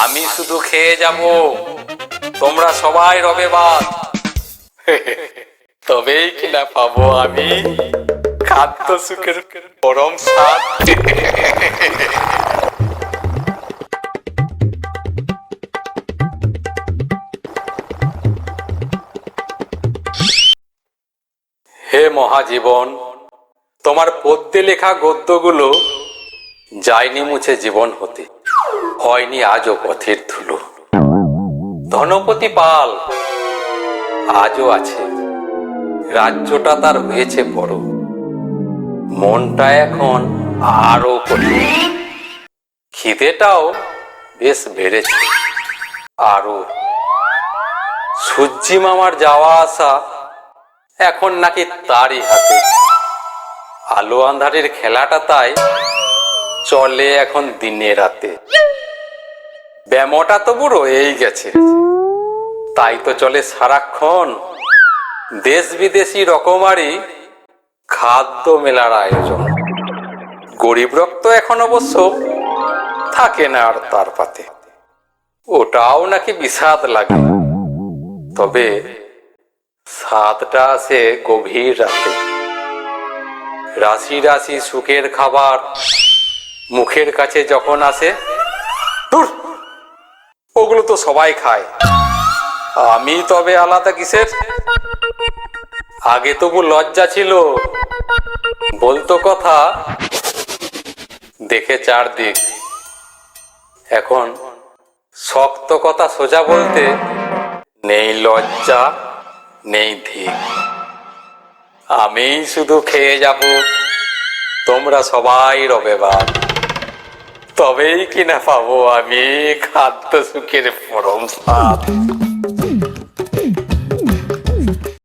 আমি শুধু খেয়ে যাব। তোমরা সবাই রবে বাদ। তবেই কিনা পাবো আমি খাদ্য সুখের পরম স্বাদ। হে মহাজীবন, তোমার পদ্যে লেখা গদ্যগুলো যায়নি মুছে জীবন হতে। হয়নি আজও পথের ধুলো। ধনপতি পাল আজও আছে। রাজ্যটা তার হয়েছে বড়। মনটা এখন আরও খিদেটাও বেশ বেড়েছে। আরও সূর্যি মামার যাওয়া আসা এখন নাকি তারই হাতে। আলো আন্ধারের খেলাটা তাই চলে এখন দিনে রাতে। ব্যামোটা তবু রয়েই গেছে। তাই তো চলে সারাক্ষণ দেশ বিদেশি রকমারি খাদ্য মেলার আয়োজন। গরিব রক্ত এখন অবশ্য থাকে না আর তার পাতে। ওটাও নাকি বিষাদ লাগে। তবে স্বাদটা আসে গভীর রাতে। রাশি রাশি সুখের খাবার মুখের কাছে যখন আসে ধুর, ওগুলো তো সবাই খায়। আমি তবে আলাদা কিসের? আগে তবু লজ্জা ছিল। বলতো কথা, দেখে চারদিক। এখন শক্ত কথা সোজা বলতে নেই লজ্জা, নেই ধিক। আমি শুধু খেয়ে যাব। তোমরা সবাই রবে বাদ তবেই কিনা পাবো আমি খাদ্য সুখের পরম স্বাদ।